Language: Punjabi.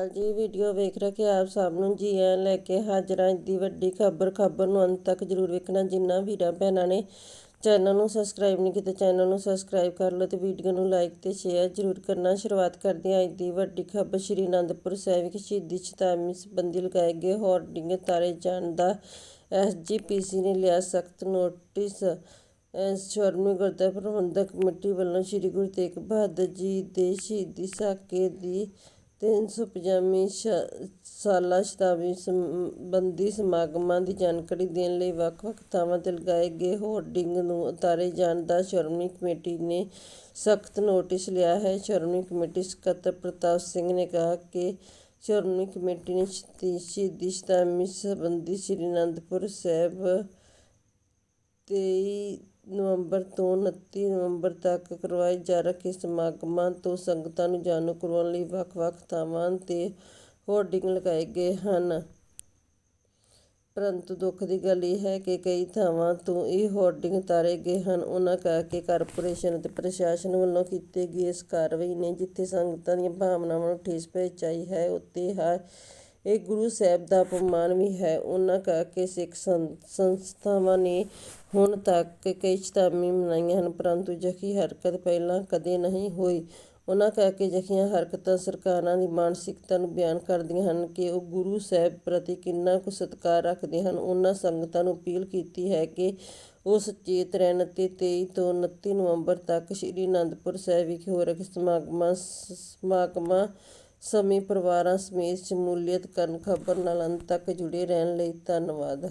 ਜੀ ਵੀਡੀਓ ਵੇਖ ਰਹੇ ਆਪ ਸਭ ਨੂੰ ਜੀ ਆਇਆਂ ਲੈ ਕੇ ਹਾਜ਼ਰ ਹਾਂ ਅੱਜ ਦੀ ਵੱਡੀ ਖਬਰ ਖਬਰ ਨੂੰ ਅੰਤ ਤੱਕ ਜਰੂਰ ਵੇਖਣਾ। ਜਿੰਨਾ ਵੀਰਾਂ ਭੈਣਾਂ ਨੇ ਚੈਨਲ ਨੂੰ ਸਬਸਕ੍ਰਾਈਬ ਨਹੀਂ ਕੀਤਾ, ਚੈਨਲ ਨੂੰ ਸਬਸਕ੍ਰਾਈਬ ਕਰ ਲਓ ਤੇ ਵੀਡੀਓ ਨੂੰ ਲਾਈਕ ਤੇ ਸ਼ੇਅਰ ਜਰੂਰ ਕਰਨਾ। ਸ਼ੁਰੂਆਤ ਕਰਦੇ ਹਾਂ ਅੱਜ ਦੀ ਵੱਡੀ ਖਬਰ, ਸ਼੍ਰੀ ਅਨੰਦਪੁਰ ਸਾਹਿਬ ਵਿਖੇ ਸ਼ਹੀਦੀ ਸ਼ਤਾਬਦੀ ਸੰਬੰਧੀ ਲਗਾਏ ਗਏ ਹੋਰਡਿੰਗ ਤਾਰੇ ਜਾਣ ਦਾ ਐਸਜੀਪੀਸੀ ਨੇ ਲਿਆ ਸਖਤ ਨੋਟਿਸ ਸ਼੍ਰੋਮਣੀ ਗੁਰਦੁਆਰਾ ਪ੍ਰਬੰਧਕ ਕਮੇਟੀ ਵੱਲੋਂ ਸ੍ਰੀ ਗੁਰੂ ਤੇਗ ਬਹਾਦਰ ਜੀ ਦੇ ਸ਼ਹੀਦੀ ਸਾਕੇ ਦੀ ਤਿੰਨ ਸੌ ਪੰਜਾਹਵੀਂ ਸਾਲਾ ਸ਼ਤਾਬਦੀ ਸੰਬੰਧੀ ਸਮਾਗਮਾਂ ਦੀ ਜਾਣਕਾਰੀ ਦੇਣ ਲਈ ਵੱਖ-ਵੱਖ ਥਾਵਾਂ 'ਤੇ ਲਗਾਏ ਗਏ ਹੋਰਡਿੰਗ ਨੂੰ ਉਤਾਰੇ ਜਾਣ ਦਾ ਸ਼੍ਰੋਮਣੀ ਕਮੇਟੀ ਨੇ ਸਖਤ ਨੋਟਿਸ ਲਿਆ ਹੈ। ਸ਼੍ਰੋਮਣੀ ਕਮੇਟੀ ਸਕੱਤਰ ਪ੍ਰਤਾਪ ਸਿੰਘ ਨੇ ਕਿਹਾ ਕਿ ਸ਼੍ਰੋਮਣੀ ਕਮੇਟੀ ਨੇ ਸ਼ਹੀਦੀ ਸ਼ਤਾਬਦੀ ਸੰਬੰਧੀ ਸ੍ਰੀ ਅਨੰਦਪੁਰ ਸਾਹਿਬ 23 ਨਵੰਬਰ ਤੋਂ 29 ਨਵੰਬਰ ਤੱਕ ਕਰਵਾਏ ਜਾ ਰਹੇ ਸਮਾਗਮਾਂ ਤੋਂ ਸੰਗਤਾਂ ਨੂੰ ਜਾਣੂ ਕਰਵਾਉਣ ਲਈ ਵੱਖ-ਵੱਖ ਥਾਵਾਂ 'ਤੇ ਹੋਰਡਿੰਗ ਲਗਾਏ ਗਏ ਹਨ। ਪਰੰਤੂ ਦੁੱਖ ਦੀ ਗੱਲ ਇਹ ਹੈ ਕਿ ਕਈ ਥਾਵਾਂ ਤੋਂ ਇਹ ਹੋਰਡਿੰਗ ਉਤਾਰੇ ਗਏ ਹਨ। ਉਹਨਾਂ ਕਿਹਾ ਕਿ ਕਾਰਪੋਰੇਸ਼ਨ ਅਤੇ ਪ੍ਰਸ਼ਾਸਨ ਵੱਲੋਂ ਕੀਤੇ ਗਏ ਇਸ ਕਾਰਵਾਈ ਨੇ ਜਿੱਥੇ ਸੰਗਤਾਂ ਦੀਆਂ ਭਾਵਨਾਵਾਂ ਨੂੰ ਠੇਸ ਪਹੁੰਚਾਈ ਹੈ, ਉੱਥੇ ਹਰ ਇਹ ਗੁਰੂ ਸਾਹਿਬ ਦਾ ਅਪਮਾਨ ਵੀ ਹੈ। ਉਹਨਾਂ ਕਿਹਾ ਕਿ ਸਿੱਖ ਸੰਸਥਾਵਾਂ ਨੇ ਹੁਣ ਤੱਕ ਕਈ ਸ਼ਤਾਬਦੀਆਂ ਮਨਾਈਆਂ ਹਨ, ਪਰੰਤੂ ਜਖੀ ਹਰਕਤ ਪਹਿਲਾਂ ਕਦੇ ਨਹੀਂ ਹੋਈ। ਉਹਨਾਂ ਕਿਹਾ ਕਿ ਅਜਿਹੀਆਂ ਹਰਕਤਾਂ ਸਰਕਾਰਾਂ ਦੀ ਮਾਨਸਿਕਤਾ ਨੂੰ ਬਿਆਨ ਕਰਦੀਆਂ ਹਨ ਕਿ ਉਹ ਗੁਰੂ ਸਾਹਿਬ ਪ੍ਰਤੀ ਕਿੰਨਾ ਕੁ ਸਤਿਕਾਰ ਰੱਖਦੇ ਹਨ। ਉਹਨਾਂ ਸੰਗਤਾਂ ਨੂੰ ਅਪੀਲ ਕੀਤੀ ਹੈ ਕਿ ਉਹ ਸੁਚੇਤ ਰਹਿਣ ਅਤੇ 23 ਤੋਂ 29 ਨਵੰਬਰ ਤੱਕ ਸ੍ਰੀ ਅਨੰਦਪੁਰ ਸਾਹਿਬ ਵਿਖੇ ਹੋ ਰਹੇ ਸਮਾਗਮਾਂ ਸਮਾਗਮਾਂ ਸਮੇਂ ਪਰਿਵਾਰਾਂ ਸਮੇਤ ਸ਼ਮੂਲੀਅਤ ਕਰਨ ਖਬਰ ਨਾਲ ਅੰਤ ਤੱਕ ਜੁੜੇ ਰਹਿਣ ਲਈ ਧੰਨਵਾਦ।